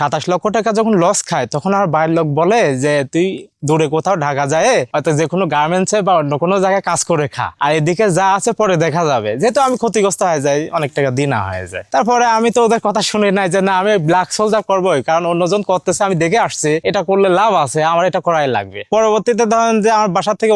সাতাশ লক্ষ টাকা যখন লস খায় তখন আর বাইরের লোক বলে যে তুই দূরে কোথাও ঢাকা যায়, হয়তো যে কোনো গার্মেন্টসে বা অন্য কোনো জায়গায় কাজ করে খা। আর এদিকে যা আছে পরে দেখা যাবে। যেহেতু আমি ক্ষতিগ্রস্ত হয়ে যাই, অনেক টাকা দিনা হয়ে যায়। তারপরে আমি তো ওদের কথা শুনি নাই যে, না, আমি ব্ল্যাক সোলজার করবোই, কারণ অন্যজন করতেছে, আমি দেখে আসছি। এটা করলে লাভ আছে, আমার এটা করাই লাগবে। পরবর্তীতে ধরেন যে, আমার বাসা থেকে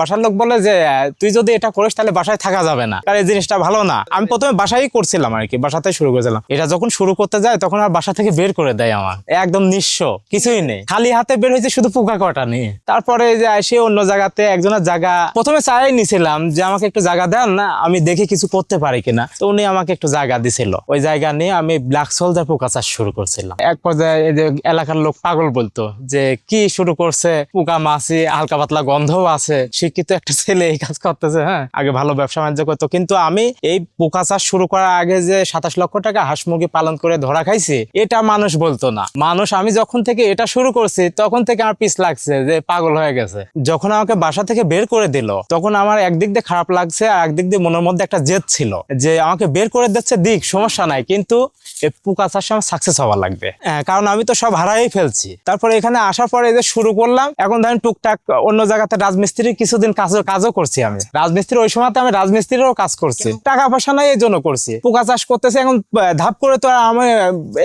বাসার লোক বলে যে, তুই যদি এটা করিস, তাহলে বাসায় থাকা যাবে না। কারণ এই জিনিসটা ভালো না। আমি প্রথমে বাসায় করছিলাম আর কি বাসাতে শুরু করেছিলাম। এটা যখন শুরু করতে যায়, তখন আর বাসা থেকে বের করে দেয় আমার। একদম নিঃস্ব, কিছুই নেই। খালি হাতে বের হয়েছে, শুধু পোকা কটা নিয়ে তারপরে যে এসে অন্য জায়গাতে একজনের জায়গা প্রথমে চাই নিছিলাম যে আমাকে একটু জায়গা দেন না, আমি দেখি কিছু করতে পারি কিনা। তো উনি আমাকে একটু জায়গা দিছিল। ওই জায়গা নিয়ে আমি ব্ল্যাক সোলজার পোকা চাষ শুরু করছিলাম। এক পর্যায়ে যে এলাকার লোক পাগল বলতো যে, কি শুরু করছে? পোকা মাছি, হালকা পাতলা গন্ধও আছে। শিক্ষিত একটা ছেলে এই কাজ করতেছে হ্যাঁ? আগে ভালো ব্যবসা বাণিজ্য করতো। কিন্তু আমি এই পোকা চাষ শুরু করার আগে যে সাতাশ লক্ষ টাকা হাঁস মুরগি পালন করে ধরা খাইছি, এটা মানুষ বলতো না। মানুষ, আমি যখন থেকে এটা শুরু করছি, তখন থেকে আমার পিছ পিস লাগছে যে পাগল হয়ে গেছে। যখন আমাকে বাসা থেকে বের করে দিল তখন আমার একদিক দিয়ে খারাপ লাগছে আর একদিক দিয়ে মনের মধ্যে একটা জেদ ছিল যে আমাকে বের করে দিচ্ছে দিক সমস্যা নাই কিন্তু এই পোকা চাষে আমার সাকসেস হওয়া লাগবে। হ্যাঁ, কারণ আমি তো সব হারাই ফেলছি। তারপরে এখানে আসার পরে যে শুরু করলাম এখন ধরেন টুকটাক অন্য জায়গাতে রাজমিস্ত্রি কিছুদিন কাজও কাজও করছি আমি। রাজমিস্ত্রি ওই সময়তে আমি রাজমিস্ত্রিরও কাজ করছি। টাকা পয়সা নাই এই জন্য করছি। পোকা চাষ করতেছি এখন ধাপ করে তো আমি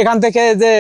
এখান থেকে যে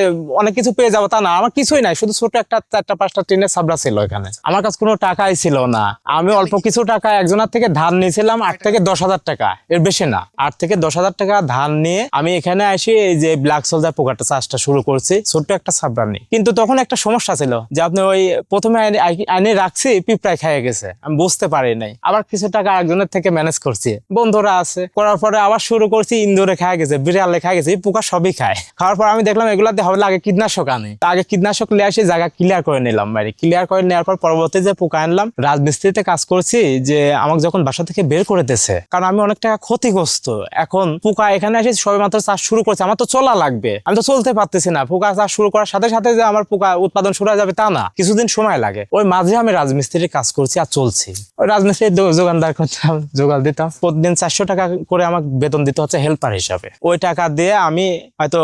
অনেক কিছু পেয়ে যাব তা না আমার কিছুই নাই শুধু ছোট একটা চারটা পাঁচটা টিনের সাবড়া ছিল এখানে। আমার কাছে কোনো টাকাই ছিল না। আমি অল্প কিছু টাকা একজনের থেকে ধার নিয়েছিলাম আট থেকে দশ হাজার টাকা। এর বেশি না। আট থেকে দশ হাজার টাকা ধার নিয়ে আমি এখানে এসে এই যে ব্ল্যাক সোলজার পোকাটা চাষটা শুরু করছি। ছোট্ট একটা সাবড়া নিয়ে। কিন্তু তখন একটা সমস্যা ছিল যে আপনি ওই প্রথমে আইনে- রাখছি পিঁপড়ায় খেয়ে গেছে। আমি বুঝতে পারি নাই। আবার কিছু টাকা একজনের থেকে ম্যানেজ করছি। বন্ধুরা আছে। করার পরে আবার শুরু করছি ইন্দোরে খায় গেছে বিড়ালে খায় গেছে পোকা সবই খায়। খাওয়ার পর আমি দেখলাম এগুলাতে হবে আগে কীটনাশক আনি। তা আগে কীটনাশক নিয়ে আসি জায়গা ক্লিয়ার করে নিলাম বাইরে। ক্লিয়ার করে নেওয়ার পর পরবর্তী যে পোকা আনলাম, রাজমিস্ত্রিতে কাজ করছি যে আমাকে যখন বাসা থেকে বের করে দিয়েছে, কারণ আমি অনেক টাকা ক্ষতিগ্রস্ত। এখন পোকা এখানে এসে সবে মাত্র চাষ শুরু করছে, আমার তো চলা লাগবে। আমি তো চলতে পারতেছি না, পোকা চাষ শুরু করার সাথে সাথে যে আমার পোকা উৎপাদন শুরু হয়ে যাবে তা না, কিছুদিন সময় লাগে। ওই মাঝে আমি রাজমিস্ত্রির কাজ করছি আর চলছি। ওই রাজমিস্ত্রির যোগানদার করতাম জোগাড় দিতাম। প্রতিদিন চারশো টাকা করে আমাকে বেতন দিতে হচ্ছে হেল্পার হিসাবে। ওই টাকা দিয়ে আমি হয়তো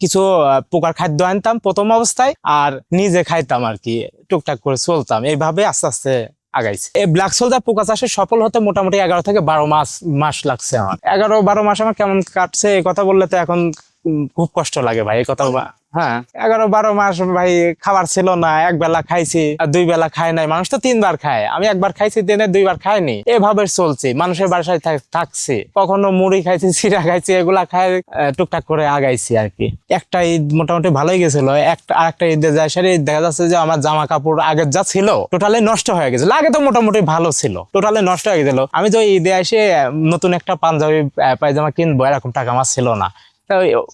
কিছু পোকার খাদ্য আনতাম প্রথম অবস্থায়, আর নিজে খাইতাম আর কি। টুকটাক করে চলতাম। এইভাবে আস্তে আস্তে আগাইছে। এই ব্ল্যাক সোলজার পোকা চাষে সফল হতে মোটামুটি এগারো থেকে বারো মাস মাস লাগছে আমার। এগারো বারো মাস আমার কেমন কাটছে, এই কথা বললে তো এখন খুব কষ্ট লাগে ভাই, এই কথা হ্যাঁ। এগারো বারো মাস ভাই খাবার ছিল না, এক বেলা খাইছি দুই বেলা খায় নাই। মানুষ তো তিনবার খায়। আমি একবার খাইছি, দিনে দুইবার খাইনি এভাবে চলছি। মানুষের বাসায় থাকছি। কখনো মুড়ি খাইছি চিরা খাইছি, এগুলা খাই টুকটাক করে আগাইছি আর কি। একটা ঈদ মোটামুটি ভালোই গেছিল। একটা আরেকটা ঈদে যায় সেটা দেখা যাচ্ছে যে আমার জামা কাপড় আগের যা ছিল টোটালি নষ্ট হয়ে গেছিল। আগে তো মোটামুটি ভালো ছিল। টোটালি নষ্ট হয়ে গেছিল। আমি তো ঈদে এসে নতুন একটা পাঞ্জাবি পায়জামা কিনবো, এরকম টাকা আমার ছিল না।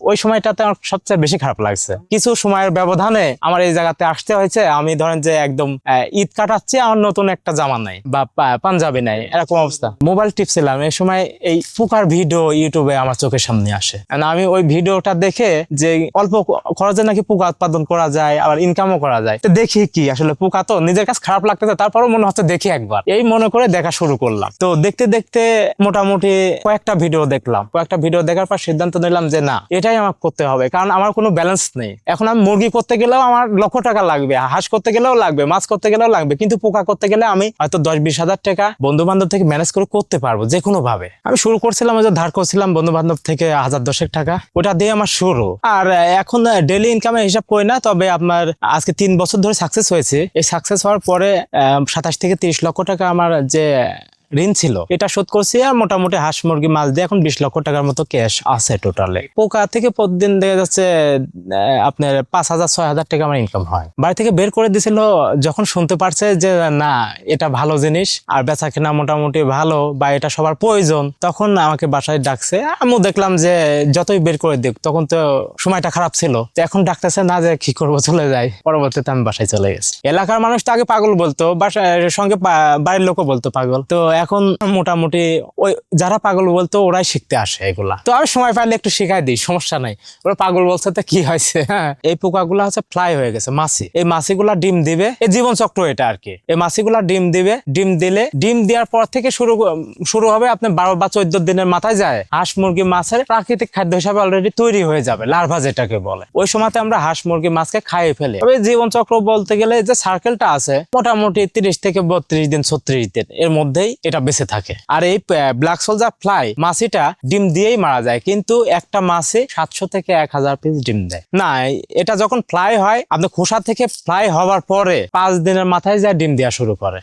ওই- সময়টাতে আমার সবচেয়ে বেশি খারাপ লাগছে। কিছু সময়ের ব্যবধানে আমার এই জায়গাতে আসতে হয়েছে। আমি ধরেন যে একদম ঈদ কাটাচ্ছি, আমার নতুন একটা জামা নাই বা পাঞ্জাবি নাই, এরকম অবস্থা। মোবাইল টিপছিলাম, এই সময় এই পোকার ভিডিও ইউটিউবে আমার চোখের সামনে আসে। আমি ওই ভিডিওটা দেখে যে অল্প খরচে নাকি পোকা উৎপাদন করা যায়, আবার ইনকামও করা যায়। তো দেখি কি, আসলে পোকা তো নিজের কাছে খারাপ লাগতেছে, তারপরও মনে হচ্ছে দেখি একবার। এই মনে করে দেখা শুরু করলাম। তো দেখতে দেখতে মোটামুটি কয়েকটা ভিডিও দেখলাম। কয়েকটা ভিডিও দেখার পর সিদ্ধান্ত নিলাম যে না, এটাই আমার করতে হবে। কারণ আমার কোনো ব্যালেন্স নেই। এখন আমি মুরগি করতে গেলেও আমার লক্ষ টাকা লাগবে, হাঁস করতে গেলেও লাগবে, মাছ করতে গেলেও লাগবে। কিন্তু পোকা করতে গেলে আমি হয়তো দশ বিশ হাজার টাকা বন্ধু বান্ধব থেকে ম্যানেজ করে করতে পারব যে কোনো ভাবে। আমি শুরু করছিলাম যে ধার করছিলাম বন্ধু বান্ধব থেকে হাজার দশেক টাকা, ওটা দিয়ে আমার শুরু। আর এখন ডেলি ইনকামের হিসাব করি না, তবে আপনার আজকে তিন বছর ধরে সাকসেস হয়েছে। এই সাকসেস হওয়ার পরে সাতাশ থেকে তিরিশ লক্ষ টাকা আমার যে ঋণ ছিল। এটা শোধ করছি আর মোটামুটি হাঁস মুরগি মাছ দিয়ে এখন বিশ লক্ষ টাকার মতো ক্যাশ আছে টোটালে পোকা থেকে প্রতিদিন দেখা যাচ্ছে আপনার পাঁচ হাজার, ছয় হাজার টাকা আমার ইনকাম হয়। বাড়ি থেকে বের করে দিছিল, যখন শুনতে পারছে যে, না, এটা ভালো জিনিস, আর বেচা কেনা মোটামুটি ভালো, বা এটা সবার প্রয়োজন। তখন আমাকে বাসায় ডাকছে। আমিও দেখলাম যে, যতই বের করে দিক, তখন তো সময়টা খারাপ ছিল। তো এখন ডাকতেছে, না, যে কি করব, চলে যাই। পরবর্তীতে আমি বাসায় চলে গেছি। এলাকার মানুষ তো আগে পাগল বলতো, বাসায় সঙ্গে বাড়ির লোকও বলতো পাগল। তো এখন মোটামুটি ওই যারা পাগল বলতো ওরাই শিখতে আসে এগুলা। তো আমি সময় পাইলে একটু শেখাই দিই, সমস্যা নাই। ওরা পাগল বলছে তো কি হয়েছে? হ্যাঁ। এই পোকাগুলা হচ্ছে ফ্লাই হয়ে গেছে, মাছি। এই মাছিগুলা ডিম দিবে, এই জীবন চক্র এটা আর কি এই মাছিগুলা ডিম দিবে, ডিম দিলে, ডিম দেওয়ার পর থেকে শুরু শুরু হবে আপনি বারো বা চোদ্দ দিনের মাথায় যায়। হাঁস, মুরগি, মাছের প্রাকৃতিক খাদ্য হিসাবে অলরেডি তৈরি হয়ে যাবে লার্ভা যেটাকে বলে। ওই সময়তে আমরা হাঁস, মুরগি, মাছকে খাইয়ে ফেলি। তবে জীবন চক্র বলতে গেলে যে সার্কেলটা আছে, মোটামুটি তিরিশ থেকে বত্রিশ দিন, ছত্রিশ দিন, এর মধ্যেই এটা বেঁচে থাকে। আর এই ব্ল্যাক সোলজার ফ্লাই মাছিটা ডিম দিয়েই মারা যায়, কিন্তু একটা মাছে সাতশো থেকে এক হাজার পিস ডিম দেয়। না, এটা যখন ফ্লাই হয়, আপনি খোসা থেকে ফ্লাই হওয়ার পরে পাঁচ দিনের মাথায় যা ডিম দেওয়া শুরু করে।